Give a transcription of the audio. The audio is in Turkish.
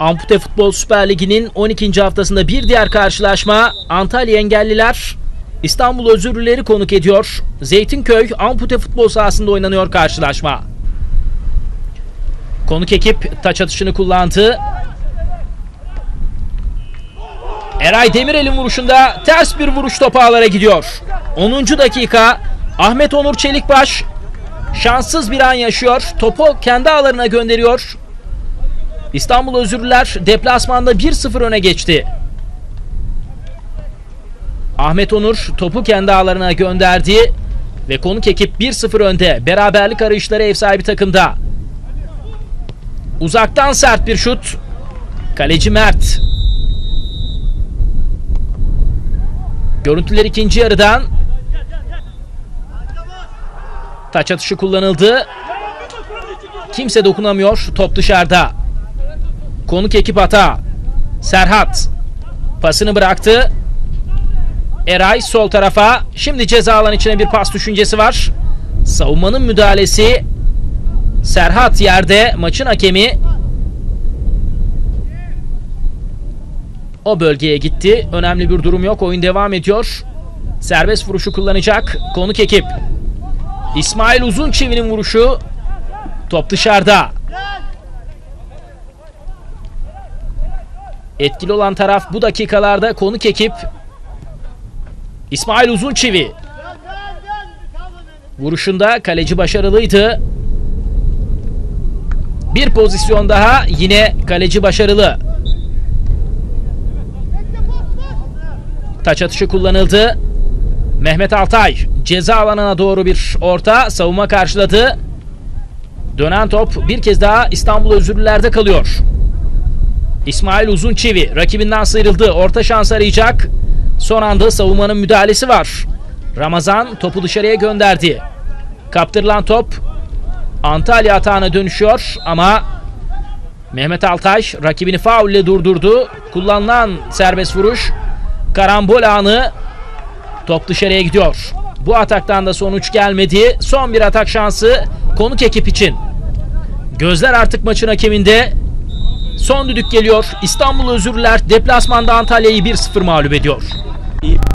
Ampute Futbol Süper Ligi'nin 12. haftasında bir diğer karşılaşma Antalya Engelliler İstanbul Özürlüleri konuk ediyor. Zeytinköy Ampute Futbol sahasında oynanıyor karşılaşma. Konuk ekip taç atışını kullandı. Eray Demirel'in vuruşunda ters bir vuruş topu ağlara gidiyor. 10. dakika Ahmet Onur Çelikbaş şanssız bir an yaşıyor. Topu kendi ağlarına gönderiyor. İstanbul Özürlüler deplasmanda 1-0 öne geçti. Ahmet Onur topu kendi ağlarına gönderdi ve konuk ekip 1-0 önde. Beraberlik arayışları ev sahibi takımda. Uzaktan sert bir şut. Kaleci Mert. Görüntüler ikinci yarıdan. Taç atışı kullanıldı. Kimse dokunamıyor. Top dışarıda. Konuk ekip hata. Serhat. Pasını bıraktı. Eray sol tarafa. Şimdi ceza alan içine bir pas düşüncesi var. Savunmanın müdahalesi. Serhat yerde. Maçın hakemi. O bölgeye gitti. Önemli bir durum yok. Oyun devam ediyor. Serbest vuruşu kullanacak. Konuk ekip. İsmail Uzunçevi'nin vuruşu. Top dışarıda. Etkili olan taraf bu dakikalarda konuk ekip. İsmail Uzunçevi. Vuruşunda kaleci başarılıydı. Bir pozisyon daha yine kaleci başarılı. Taç atışı kullanıldı. Mehmet Altay ceza alanına doğru bir orta savunma karşıladı. Dönen top bir kez daha İstanbul Özürlülerde kalıyor. İsmail Uzunçevi rakibinden sıyrıldı. Orta şans arayacak. Son anda savunmanın müdahalesi var. Ramazan topu dışarıya gönderdi. Kaptırılan top Antalya atağına dönüşüyor ama Mehmet Altay rakibini faulle durdurdu. Kullanılan serbest vuruş karambol anı top dışarıya gidiyor. Bu ataktan da sonuç gelmedi. Son bir atak şansı konuk ekip için. Gözler artık maçın hakeminde. Son düdük geliyor. İstanbul Özürler deplasmanda Antalya'yı 1-0 mağlup ediyor.